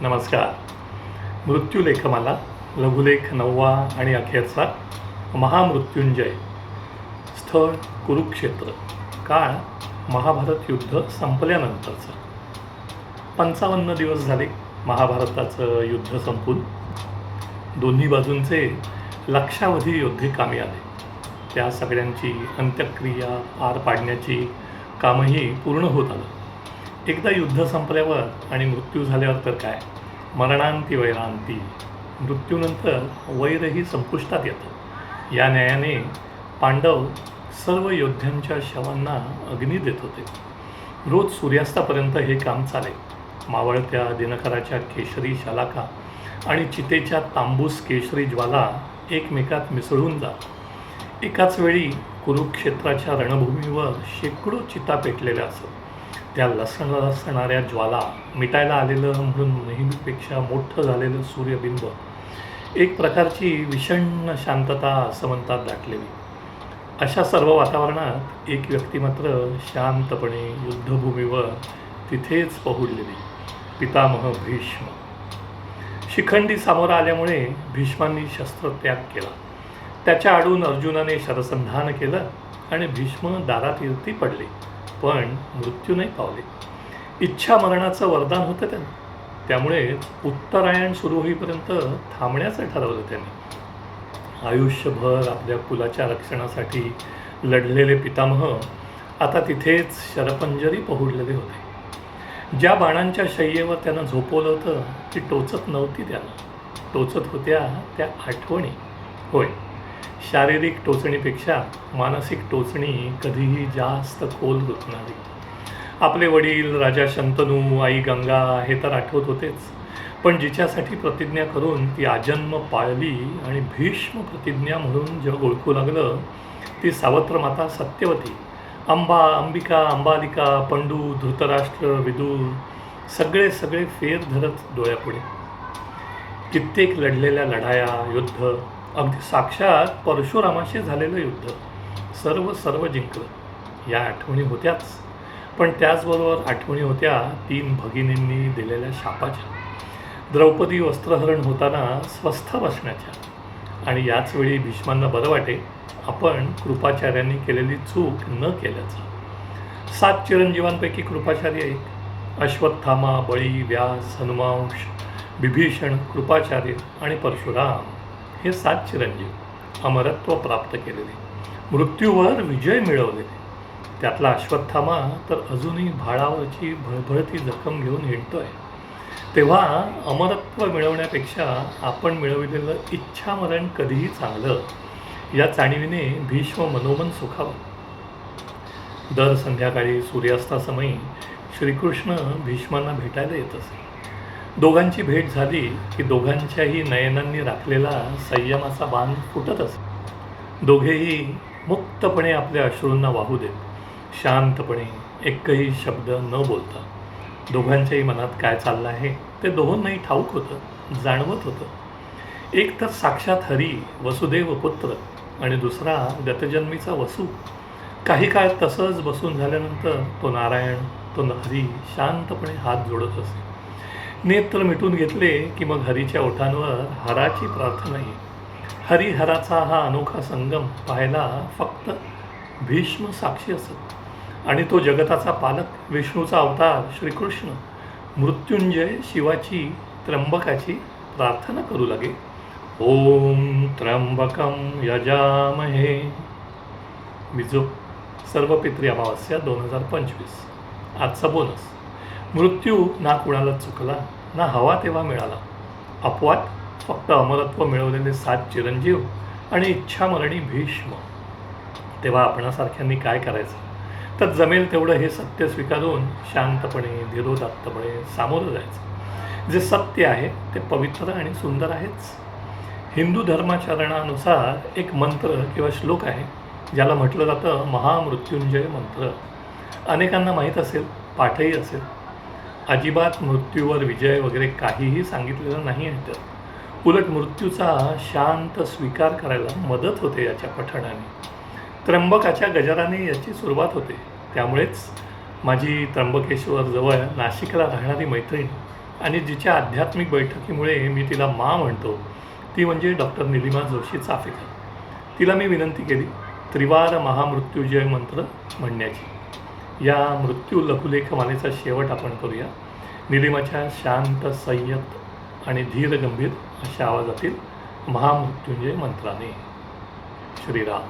नमस्कार. मृत्यूलेखमाला लघुलेख नववा आणि अखेरचा महामृत्युंजय. स्थळ कुरुक्षेत्र. काळ महाभारत युद्ध संपल्यानंतरचं. पंचावन्न दिवस झाले महाभारताचं युद्ध संपून. दोन्ही बाजूंचे लक्षावधी योद्धे कामी आले. त्या सगळ्यांची अंत्यक्रिया पार पाडण्याची कामही पूर्ण होत आलं. एकदा युद्ध संपल्यावर आणि मृत्यू झाल्यावर तर काय? मरणांती वैरांती. मृत्यूनंतर वैरही संपुष्टात येतं. या न्यायाने पांडव सर्व योद्ध्यांच्या शवांना अग्नी देत होते. रोज सूर्यास्तापर्यंत हे काम चाले. मावळत्या दिनकराच्या केशरी शलाका आणि चितेच्या तांबूस केशरी ज्वाला एकमेकात मिसळून जात एकाच वेळी कुरुक्षेत्राच्या रणभूमीवर शेकडो चिता पेटलेल्या असत. त्या लसण लसणाऱ्या ज्वाला मिटायला आलेलं म्हणून नेहमीपेक्षा मोठं झालेलं सूर्यबिंब एक प्रकारची विषण्ण शांतता असमंतात दाटलेली. अशा सर्व वातावरणात एक व्यक्ती मात्र शांतपणे युद्धभूमीवर तिथेच पहुडलेली. पितामह भीष्म. शिखंडी सामोरं आल्यामुळे भीष्मांनी शस्त्रत्याग केला. त्याच्या आडून अर्जुनाने शरसंधान केलं आणि भीष्म दारात इरती पडले. पण मृत्यू नाही पावले. इच्छा मरणाचं वरदान होतं त्यांना. त्यामुळे उत्तरायण सुरू होईपर्यंत थांबण्याचं ठरवलं त्यांनी. आयुष्यभर आपल्या कुलाच्या रक्षणासाठी लढलेले पितामह आता तिथेच शरपंजरी पहुडलेले होते. ज्या बाणांच्या शय्येवर त्यांना झोपवलं होतं ती टोचत नव्हती त्याला. टोचत होत्या त्या आठवणी. होय शारीरिक टोचणीपेक्षा मानसिक टोचणी कधीही जास्त खोल रुतणारी आपले वडील राजा शंतनू आई गंगा हे तर आठवत होतेच. पण जिच्यासाठी प्रतिज्ञा करून ती आजन्म पाळली आणि भीष्म प्रतिज्ञा म्हणून जग ओळखू लागलं ती सावत्र माता सत्यवती. अंबा अंबिका अंबालिका पंडू धृतराष्ट्र विदूर सगळे सगळे फेर धरत डोळ्यापुढे. कित्येक लढलेल्या लढाया युद्ध अगदी साक्षात परशुरामाशी झालेलं युद्ध. सर्व सर्व जिंकलं. या आठवणी होत्याच. पण त्याचबरोबर आठवणी होत्या तीन भगिनींनी दिलेल्या शापाच्या. द्रौपदी वस्त्रहरण होताना स्वस्थ बसण्याच्या. आणि याच वेळी भीष्मांना बरं वाटे आपण कृपाचार्यांनी केलेली चूक न केल्याचं. सात चिरंजीवांपैकी कृपाचार्य एक. अश्वत्थामा बळी व्यास हनुमांश बिभीषण कृपाचार्य आणि परशुराम. हे सात चिरंजीव अमरत्व प्राप्त केलेले. मृत्यूवर विजय मिळवलेले. त्यातला अश्वत्थामा तर अजूनही भाळावरची भळभळती जखम घेऊन हिंडतोय. तेव्हा अमरत्व मिळवण्यापेक्षा आपण मिळवलेलं इच्छामरण कधीही चांगलं या जाणीवीने भीष्म मनोमन सुखावं. दर संध्याकाळी सूर्यास्तासमयी श्रीकृष्ण भीष्मांना भेटायला येत असे. दोघांची भेट झाली की दोघांच्याही नयनांनी राखलेला संयमाचा बांध फुटत असे दोघेही मुक्तपणे आपल्या अश्रूंना वाहू देत शांतपणे एकही शब्द न बोलता. दोघांच्याही मनात काय चाललं आहे ते दोहोंनाही ठाऊक होतं जाणवत होतं. एक तर साक्षात हरी वसुदेव पुत्र आणि दुसरा गतजन्मीचा वसू. काही काळ तसंच बसून झाल्यानंतर तो नारायण तो हरी शांतपणे हात जोडत असे. नेत्र मिटून घेतले की मग हरीच्या ओठांवर हराची प्रार्थना येईल हरिहराचा हा अनोखा संगम पाहायला फक्त भीष्म साक्षी असत. आणि तो जगताचा पालक विष्णूचा अवतार श्रीकृष्ण मृत्युंजय शिवाची त्र्यंबकाची प्रार्थना करू लागे. ओम त्र्यंबकम यजामहे. विजो सर्व पित्री अमावस्या दोन हजार पंचवीस. आजचा बोनस मृत्यू ना कुणाला चुकला ना हवा तेव्हा मिळाला. अपवाद फक्त अमरत्व मिळवलेले सात चिरंजीव आणि इच्छामरणी भीष्म. तेव्हा आपणासारख्यांनी काय करायचं? तर जमेल तेवढं हे सत्य स्वीकारून शांतपणे धीरोदात्तपणे सामोरं जायचं. जे सत्य आहे ते पवित्र आणि सुंदर आहेच. हिंदू धर्माचरणानुसार एक मंत्र किंवा श्लोक आहे ज्याला म्हटलं जातं महामृत्युंजय मंत्र. अनेकांना माहीत असेल पाठही असेल. अजिबात मृत्यूवर विजय वगैरे काहीही सांगितलेलं नाही आहे तर. उलट मृत्यूचा शांत स्वीकार करायला मदत होते याच्या पठणाने. त्र्यंबकाच्या गजराने याची सुरुवात होते. त्यामुळेच माझी त्र्यंबकेश्वर जवळ नाशिकला राहणारी मैत्रीण आणि जिच्या आध्यात्मिक बैठकीमुळे मी तिला मा म्हणतो ती म्हणजे डॉक्टर निलिमा जोशी चाफेकर. तिला मी विनंती केली त्रिवार महामृत्युजय मंत्र म्हणण्याची. या मृत्यू लघुलेखमालेचा शेवट आपण करूया. निलिमाच्या शांत संयत आणि धीर गंभीर अशा आवाजातील महामृत्युंजय मंत्राने. श्रीराम.